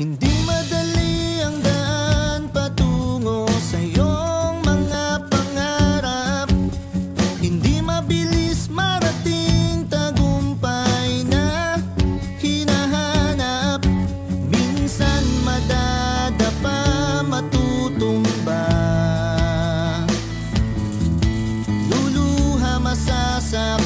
Hindi madali ang daan patungo sa iyong mga pangarap. Hindi mabilis marating tagumpay na hinahanap. Minsan madadapa, matutumba. Luluha, masasakit.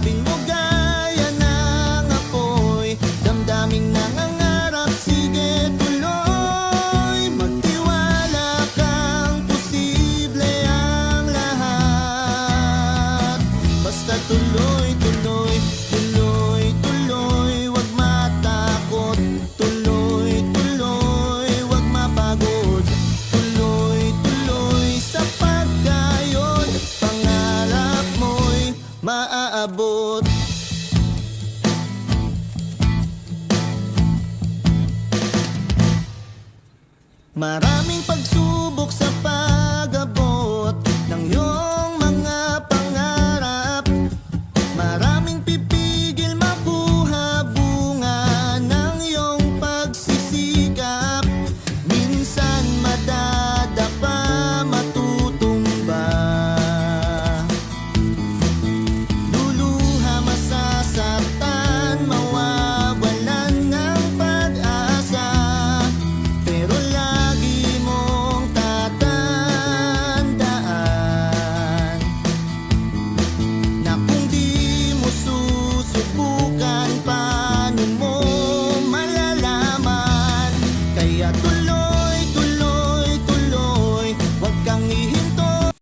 sabe lugar. paabot Maraming pagsubok